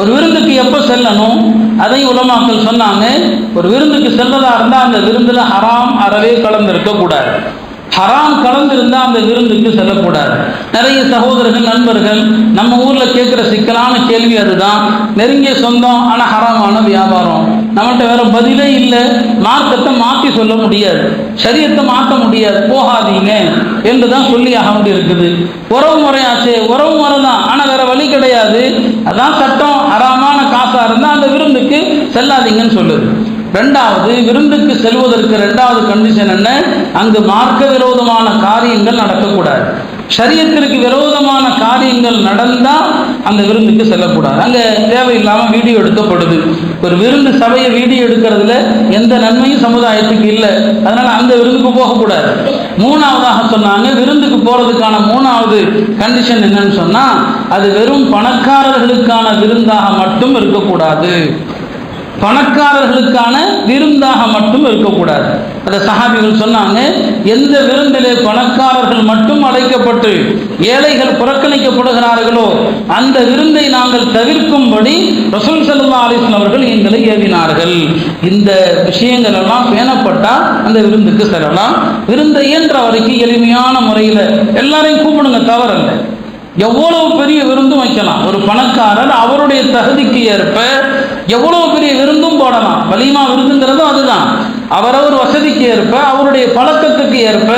ஒரு விருந்துக்கு எப்போ செல்லணும்? அதையும் உலமாக்கள் சொன்னாங்க. ஒரு விருந்துக்கு செல்வதா இருந்தால் அந்த விருந்தில் ஹராம் அறவே கலந்து இருக்கக்கூடாது ஹராம் கலந்திருந்தால் அந்த விருந்துக்கு செல்லக்கூடாது. நிறைய சகோதரர்கள் நண்பர்கள் நம்ம ஊரில் கேட்குற சிக்கலான கேள்வி அதுதான். நெருங்கிய சொந்தம் ஆனால் ஹராமான வியாபாரம். நம்மகிட்ட வேற பதிலே இல்லை. மார்க்கத்தை மாற்றி சொல்ல முடியாது. சரியத்தை மாற்ற முடியாது. போகாதீங்க என்று தான் சொல்லி ஆக வேண்டி இருக்குது. உறவு முறையாச்சு உறவு முறை தான் ஆனால் வேற வழி கிடையாது. அதான் சட்ட ஹராமான இருந்தால் அந்த விருந்துக்கு செல்லாதீங்கன்னு சொல்லுது. ரெண்டாவது விருந்துக்கு செல்வதற்கு ரெண்டாவது கண்டிஷன் என்ன? அங்கு மார்க்க விரோதமான காரியங்கள் நடக்கக்கூடாது. சரியத்திற்கு விரோதமான காரியங்கள் நடந்தால் அந்த விருந்துக்கு செல்லக்கூடாது. அங்கே தேவையில்லாமல் வீடியோ எடுக்கப்படுது. ஒரு விருந்து சபையை வீடியோ எடுக்கிறதுல எந்த நன்மையும் சமுதாயத்துக்கு இல்லை. அதனால் அந்த விருந்துக்கு போகக்கூடாது. மூணாவதாக சொன்னாங்க விருந்துக்கு போகிறதுக்கான மூணாவது கண்டிஷன் என்னன்னு சொன்னால் அது வெறும் பணக்காரர்களுக்கான விருந்தாக மட்டும் இருக்கக்கூடாது. பணக்காரர்களுக்கான விருந்தாக மட்டும் இருக்கக்கூடாது. அந்த சஹாபிகள் சொன்னாங்க எந்த விருந்திலே பணக்காரர்கள் மட்டும் அழைக்கப்பட்டு ஏழைகள் புறக்கணிக்கப்படுகிறார்களோ அந்த விருந்தை நாங்கள் தவிர்க்கும்படி ரசூல் சல்லா அலிஸ்லாம் அவர்கள் எங்களை ஏவினார்கள். இந்த விஷயங்கள் எல்லாம் பேணப்பட்டால் அந்த விருந்துக்கு செல்லலாம். விருந்தை இயன்ற வரைக்கும் எளிமையான முறையில் எல்லாரையும் கூப்பிடுங்க தவறல்ல எவ்வளவு பெரிய விருந்தும் வைக்கலாம். ஒரு பணக்காரர் அவருடைய தகுதிக்கு ஏற்ப எவ்வளவு பெரிய விருந்தும் போடலாம். வலிமா விருந்துங்கிறதும் அதுதான். அவரவர் வசதிக்கு ஏற்ப அவருடைய பழக்கத்துக்கு ஏற்ப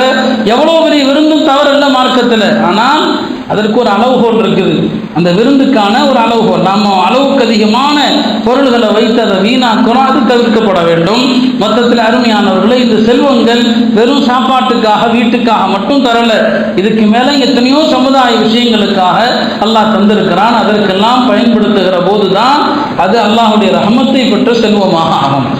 எவ்வளவு பெரிய விருந்தும் தவறில்லை மார்க்கத்தில். ஆனால் அதற்கு ஒரு அளவுகோல் இருக்குது. அந்த விருந்துக்கான ஒரு அளவுகோல். நம்ம அளவுக்கு அதிகமான பொருள்களை வைத்து அதை வீணாக்கிறோம் அது தவிர்க்கப்பட வேண்டும். மொத்தத்தில் அருமையானவர்களை இந்த செல்வங்கள் வெறும் சாப்பாட்டுக்காக வீட்டுக்காக மட்டும் தரல. இதுக்கு மேலே எத்தனையோ சமுதாய விஷயங்களுக்காக அல்லாஹ் தந்திருக்கிறான். அதற்கெல்லாம் பயன்படுத்துகிற போதுதான் அது அல்லாஹுடைய ரஹமத்தை பெற்ற செல்வமாக ஆகும்.